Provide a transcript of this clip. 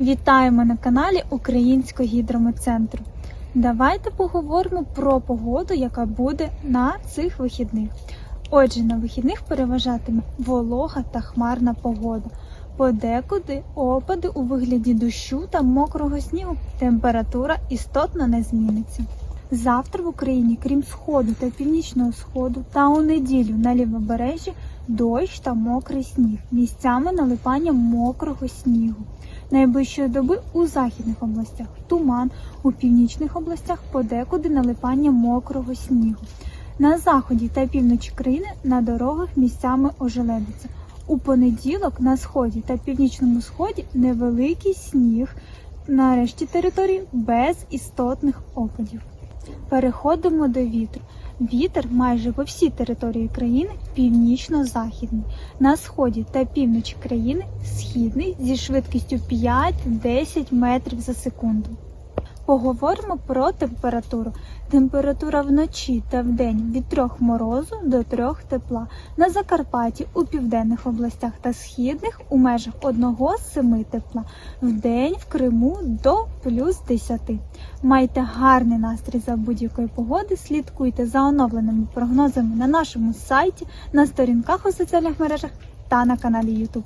Вітаємо на каналі Українського гідрометцентру. Давайте поговоримо про погоду, яка буде на цих вихідних. Отже, на вихідних переважатиме волога та хмарна погода. Подекуди опади у вигляді дощу та мокрого снігу. Температура істотно не зміниться. Завтра в Україні, крім сходу та північного сходу, та у неділю на лівобережжі дощ та мокрий сніг. Місцями налипання мокрого снігу. Найближчої доби у західних областях туман, у північних областях подекуди налипання мокрого снігу. На заході та півночі країни на дорогах місцями ожеледиться. У понеділок на сході та північному сході невеликий сніг, на решті території без істотних опадів. Переходимо до вітру. Вітер майже по всій території країни північно-західний. На сході та півночі країни східний зі швидкістю 5-10 метрів за секунду. Поговоримо про температуру. Температура вночі та вдень від 3 морозу до 3 тепла. На Закарпатті у південних областях та східних у межах 1-7 тепла. Вдень в Криму до плюс 10. Майте гарний настрій за будь-якої погоди. Слідкуйте за оновленими прогнозами на нашому сайті, на сторінках у соціальних мережах та на каналі YouTube.